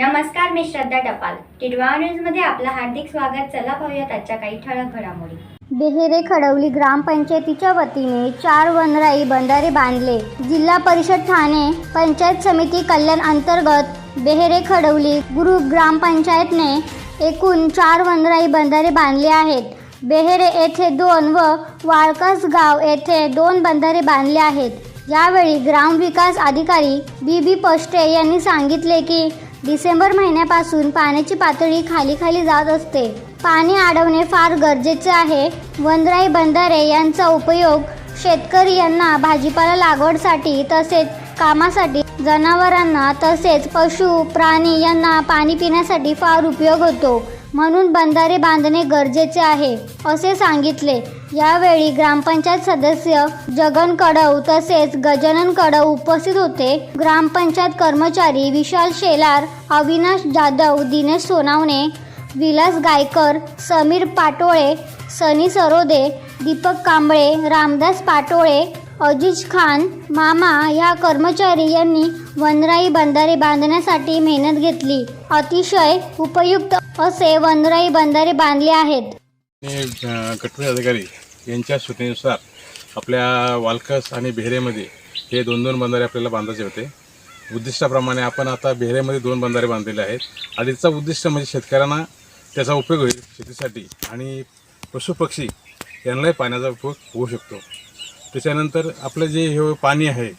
नमस्कार मी श्रद्धा टपाल. टिडवा न्यूजमध्ये आपलं हार्दिक स्वागत. चला पाहूयात आजच्या काही ठळक घडामोडी. बेहेरे खडवली ग्रामपंचायतीच्या वतीने चार वनराई बंधारे बांधले. जिल्हा परिषद ठाणे पंचायत समिती कल्याण अंतर्गत बेहेरे खडवली ग्रुप ग्रामपंचायतने एकूण चार वनराई बंधारे बांधले आहेत. बेहेरे येथे दोन व वाळकास गाव येथे दोन बंधारे बांधले आहेत. यावेळी ग्रामविकास अधिकारी बी बी पष्टे यांनी सांगितले की डिसेंबर महिन्यापासून पाण्याची पातळी खाली खाली जात असते. पाणी अडवणे फार गरजेचे आहे. वनराई बंधारे यांचा उपयोग शेतकरी यांना भाजीपाला लागवडसाठी तसेच कामासाठी जनावरांना तसेच पशु प्राणी यांना पाणी पिण्यासाठी फार उपयोग होतो. म्हणून बंधारे बांधणे गरजेचे आहे असे सांगितले. यावेळी ग्रामपंचायत सदस्य जगन कडव तसेच गजानन कडव उपस्थित होते. ग्रामपंचायत कर्मचारी विशाल शेलार अविनाश जाधव दिनेश सोनावणे विलास गायकर समीर पाटोळे सनी सरोदे दीपक कांबळे रामदास पाटोळे अजिज खान मामा या कर्मचारी यांनी वनराई बंधारे बांधण्यासाठी मेहनत घेतली. अतिशय उपयुक्त असे वनराई बंधारे बांधले आहेत. आणि अधिकारी यांच्या सूचनेनुसार आपल्या वालकस आणि बेहरेमध्ये हे दोन दोन बंधारे आपल्याला बांधायचे होते. उद्दिष्टाप्रमाणे आपण आता बेहरेमध्ये दोन बंधारे बांधलेले आहेत. आणि त्याचा उद्दिष्ट म्हणजे शेतकऱ्यांना त्याचा उपयोग होईल शेतीसाठी आणि पशुपक्षी यांनाही पाण्याचा उपयोग होऊ शकतो. त्याच्यानंतर आपलं जे हे पाणी आहे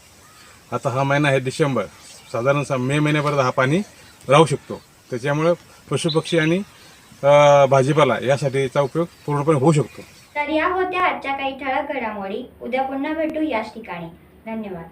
आता हा महिना आहे डिसेंबर. साधारण मे महिन्यापर्यंत हा पाणी राहू शकतो. त्याच्यामुळं पशुपक्षी आणि भाजीपाला यासाठीचा उपयोग पूर्णपणे होऊ शकतो. तर या होत्या आजच्या काही ठळक घडामोडी. उद्या पुन्हा भेटू याच ठिकाणी. धन्यवाद.